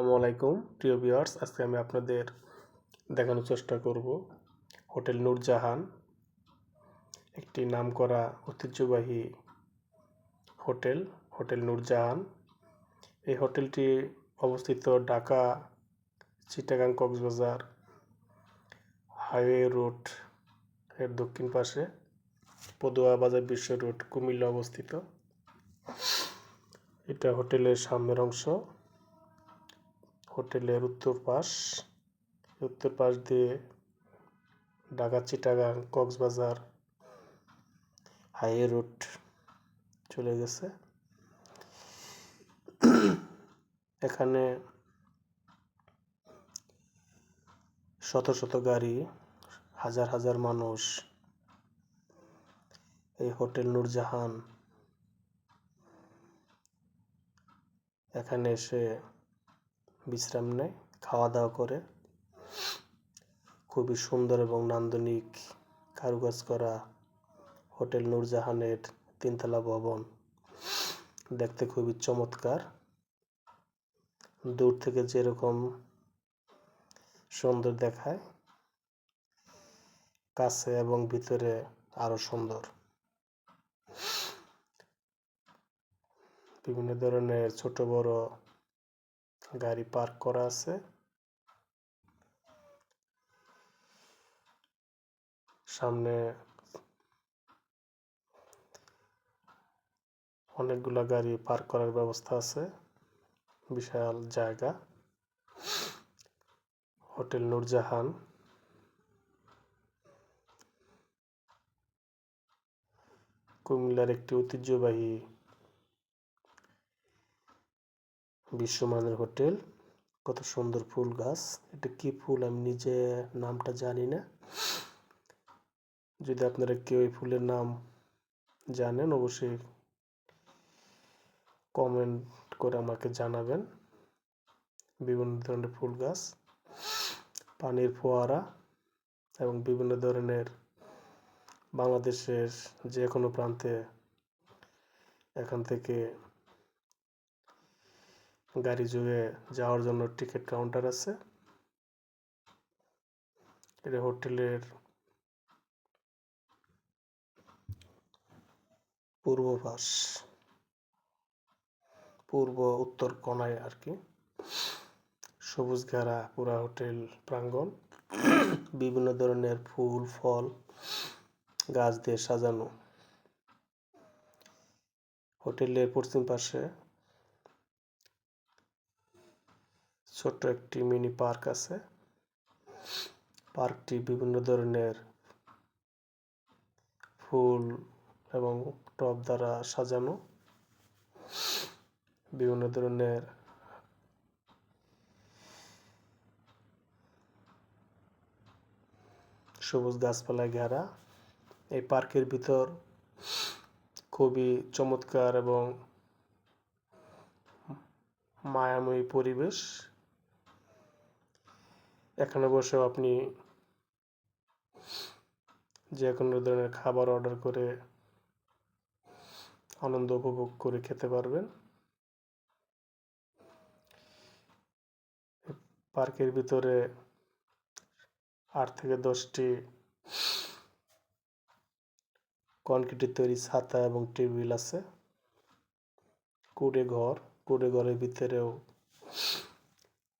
আসসালামু আলাইকুম। প্রিয় ভিউয়ার্স, আজকে আমি আপনাদের দেখানোর চেষ্টা করব হোটেল নূরজাহান, একটি নামকরা ঐতিহ্যবাহী হোটেল হোটেল নূরজাহান। এই হোটেলটি অবস্থিত ঢাকা, চিটাগাং, কক্সবাজার, হাইওয়ে রোডের দক্ষিণ পাশে, পদুয়া বাজার বিশ্ব রোড, কুমিল্লা অবস্থিত। এটা হোটেলের সামনের অংশ। হোটেলের উত্তর পাশ। উত্তর পাশ দিয়ে ঢাকা চিটাগাং কক্সবাজার হাইওয়ে রুট চলে গেছে। এখানে শত শত গাড়ি, হাজার হাজার মানুষ, এই হোটেল নূরজাহান। এখানে এসে বিশ্রাম নেয় খাওয়া দাওয়া করে। খুবই সুন্দর এবং নান্দনিক কারুকাজ করা হোটেল নূরজাহানের তিনতলা ভবন। দেখতে খুবই চমৎকার। দূর থেকে যেরকম সুন্দর দেখায়, কাছে এবং ভিতরে আরও সুন্দর। বিভিন্ন ধরনের ছোট বড় গাড়ি পার্ক করা আছে। সামনে অনেকগুলা গাড়ি পার্ক করার ব্যবস্থা আছে। বিশাল জায়গা। হোটেল নূরজাহান। কুমিল্লার একটি ঐতিহ্যবাহী বিশ্বমানের হোটেল। কত সুন্দর ফুল গাছ। এটা কি ফুল? আমি নিজে নামটা জানি না। যদি আপনারা কেউ এই ফুলের নাম জানেন, অবশ্যই কমেন্ট করে আমাকে জানাবেন। বিভিন্ন ধরনের ফুল গাছ, পানির ফোয়ারা এবং বিভিন্ন ধরনের বাংলাদেশের যে কোনো প্রান্তে এখান থেকে গাড়ি যোগে যাওয়ার জন্য টিকিট কাউন্টার আছে। এটা হোটেলের পূর্ব পাশ পূর্ব উত্তর কোনায় আর কি। সবুজ ঘেরা পুরা হোটেল প্রাঙ্গণ। বিভিন্ন ধরনের ফুল, ফল, গাছ দিয়ে সাজানো। হোটেলের পশ্চিম পাশে ছোট্ট একটি মিনি পার্ক আছে। পার্কটি বিভিন্ন ধরনের ফুল এবং টব দ্বারা সাজানো। বিভিন্ন ধরনের সবুজ গাছপালায় ঘেরা। এই পার্কের ভিতর খুবই চমৎকার এবং মায়াময়ী পরিবেশ। এখানে বসেও আপনি যে কোনো ধরনের খাবার অর্ডার করে আনন্দ উপভোগ করে খেতে পারবেন। পার্কের ভিতরে আট থেকে দশটি কনক্রিটের তৈরি ছাতা এবং টেবিল আছে। কুড়ে ঘর, কুড়ে ঘরের ভিতরেও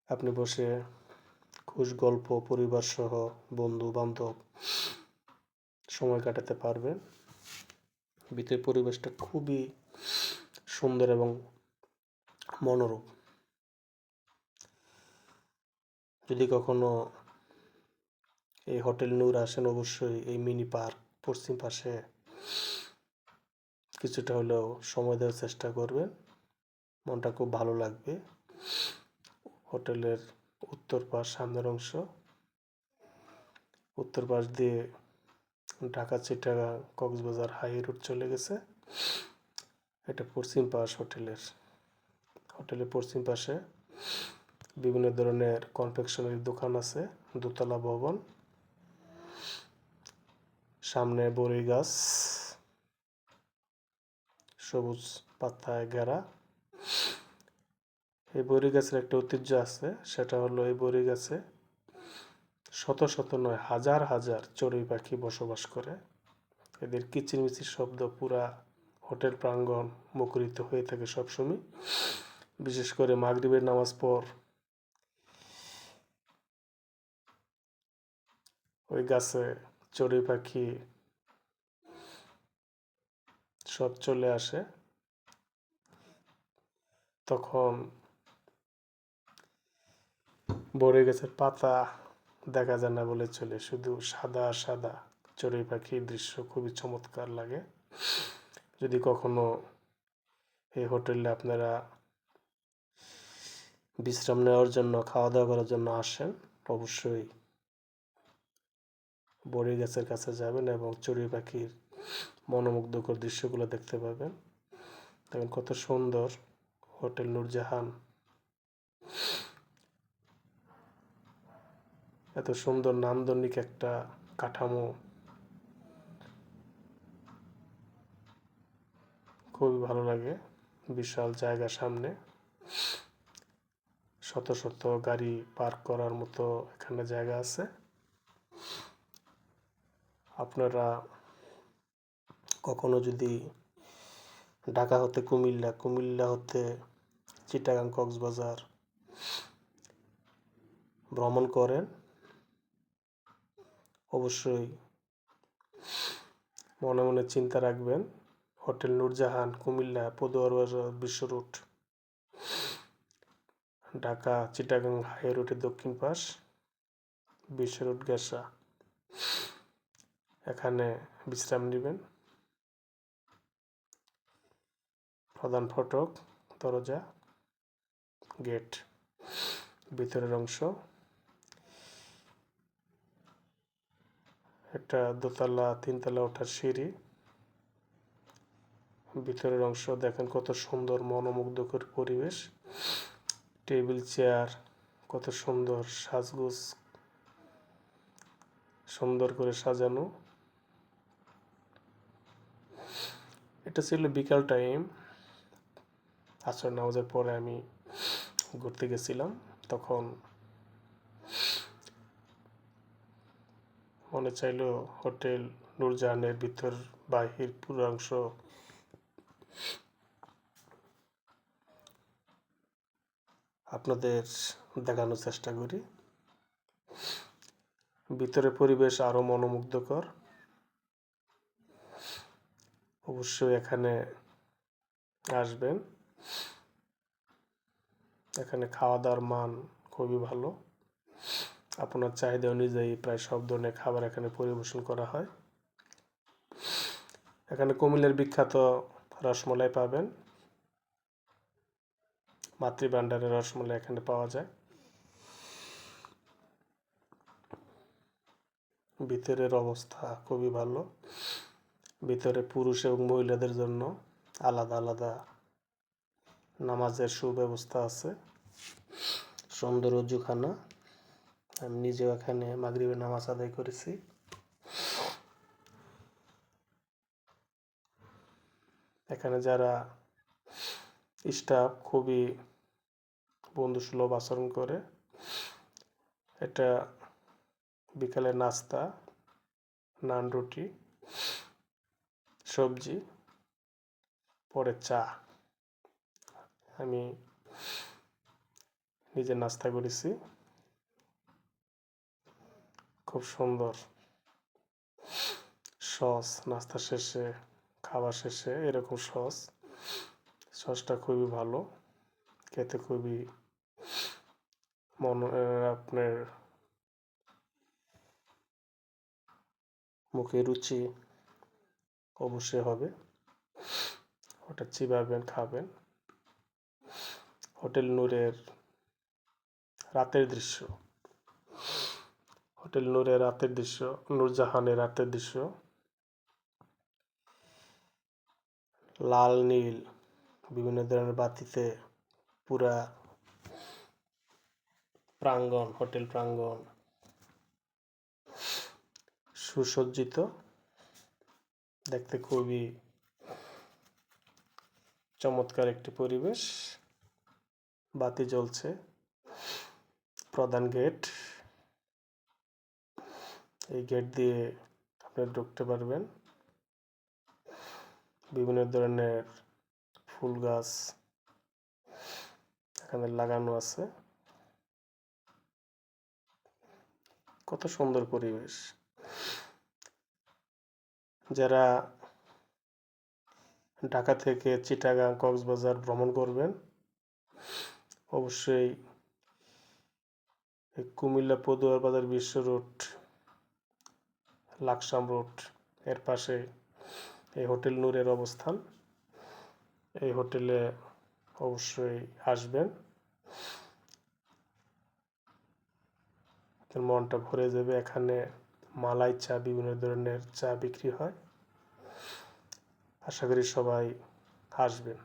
আপনি বসে খুশ গল্প পরিবার সহ বন্ধু বান্ধব সময় কাটাতে পারবে। ভিতরের পরিবেশটা খুবই সুন্দর এবং মনোরম। যদি কখনো এই হোটেল নূর আসেন, অবশ্যই এই মিনি পার্ক পশ্চিম পাশে কিছুটা হলেও সময় দেওয়ার চেষ্টা করবেন। মনটা খুব ভালো লাগবে। হোটেলের উত্তর পাশ সামনের অংশ। উত্তর পাশ দিয়ে ঢাকা চিটাগাং কক্সবাজার হাই রোড চলে গেছে। এটা পশ্চিম পাশ হোটেলের। হোটেলের পশ্চিম পাশে বিভিন্ন ধরনের কনফেকশনারি দোকান আছে, দোতলা ভবন। সামনে বড়ি গাছ, সবুজ পাতায় ঘেরা। এই বড়ি গাছের একটা ঐতিহ্য আছে, সেটা হলো এই বড়ি গাছে শত শত নয়, হাজার হাজার চড়ুই পাখি বসবাস করে। এদের কিচিরমিচির শব্দ পুরা হোটেল প্রাঙ্গণ মুখরিত হয়ে থাকে সবসময়। বিশেষ করে মাগরিবের নামাজ পর ওই গাছে চড়ুই পাখি সব চলে আসে। তখন বড়ই গাছের পাতা দেখা যায় না বলে চলে। শুধু সাদা সাদা চড়ুই পাখির দৃশ্য খুবই চমৎকার লাগে। যদি কখনো এই হোটেলে আপনারা বিশ্রাম নেওয়ার জন্য খাওয়া দাওয়া করার জন্য আসেন, অবশ্যই বড়ি গাছের কাছে যাবেন এবং চড়ুই পাখির মনোমুগ্ধকর দৃশ্যগুলো দেখতে পাবেন। দেখেন কত সুন্দর হোটেল নূরজাহান। এত সুন্দর নান্দনিক একটা কাঠামো। খুবই ভালো লাগে, বিশাল জায়গা সামনে। শত শত গাড়ি পার্ক করার মতো এখানে জায়গা আছে। আপনারা কখনো যদি ঢাকা হতে কুমিল্লা কুমিল্লা হতে চিটাগাং, কক্সবাজার ভ্রমণ করেন অবশ্যই মনে মনে চিন্তা রাখবেন। হোটেল নূরজাহান, কুমিল্লা পদুয়ার বাজার বিশ্ব রুট ঢাকা, চিটাগাং হাই রুটের দক্ষিণ পাশ, বিশ্ব রুট গেসা এখানে বিশ্রাম নেবেন। প্রধান ফটক, দরজা, গেট, ভিতরের অংশ। একটা দোতলা, তিনতলা ওঠার সিঁড়ি। ভিতরের অংশ দেখেন কত সুন্দর, মনোমুগ্ধকর পরিবেশ। টেবিল, চেয়ার, কত সুন্দর সাজগোজ। সুন্দর করে সাজানো। এটা ছিল বিকাল টাইম। আসর নামাজের পরে আমি ঘুরতে গেছিলাম। তখন মনে চাইলো হোটেল নূরজাহানের ভিতর বাহির পুরো অংশ আপনাদের দেখানোর চেষ্টা করি। ভিতরে পরিবেশ আরও মনোমুগ্ধকর। অবশ্যই এখানে আসবেন। এখানে খাওয়া দাওয়ার মান খুবই ভালো। আপনার চাহিদা অনুযায়ী প্রায় সব ধরনের খাবার এখানে পরিবেশন করা হয়। এখানে কুমিল্লার বিখ্যাত রসমলাই পাবেন। মাতৃভাণ্ডারের রসমলাই এখানে পাওয়া যায়। ভিতরের অবস্থা খুবই ভালো। ভিতরে পুরুষ এবং মহিলাদের জন্য আলাদা আলাদা নামাজের সুব্যবস্থা আছে। সুন্দর অজুখানা। আমি নিজেও এখানে মাগরিবের নামাজ আদায় করেছি। এখানে যারা স্টাফ খুবই বন্ধুসুলভ আচরণ করে, এটা বিকালে নাস্তা, নান রুটি, সবজি, পরে চা। আমি নিজে নাস্তা করেছি। খুব সুন্দর। সস, নাস্তা শেষে খাওয়া শেষে এরকম সস। সসটা খুবই ভালো। খেতে খুবই মন আপনার মুখে রুচি অবশ্যই হবে। ওটা চিবাবেন, খাবেন। হোটেল নূরের রাতের দৃশ্য। হোটেল নূরের রাতের দৃশ্য, নূরজাহানের রাতের দৃশ্য। লাল, নীল, বিভিন্ন ধরনের বাতিতে পুরা প্রাঙ্গণ, হোটেল প্রাঙ্গণ। সুসজ্জিত, দেখতে খুবই চমৎকার একটি পরিবেশ। বাতি জ্বলছে। প্রধান গেট এই গেট দিয়ে আপনি ঢুকতে পারবেন। বিভিন্ন ধরনের ফুল গাছ এখানে লাগানো আছে। কত সুন্দর পরিবেশ। যারা ঢাকা থেকে চিটাগাং, কক্সবাজার ভ্রমণ করবেন, অবশ্যই কুমিল্লা পদুয়ার বাজার বিশ্ব রোড লাকসাম রোডের পাশে এই হোটেল নূরের অবস্থান। এই হোটেলে অবশ্যই আসবেন। মনটা ভরে যাবে, এখানে মালাই চা বিভিন্ন ধরনের চা বিক্রি হয়। আশা করি সবাই আসবেন।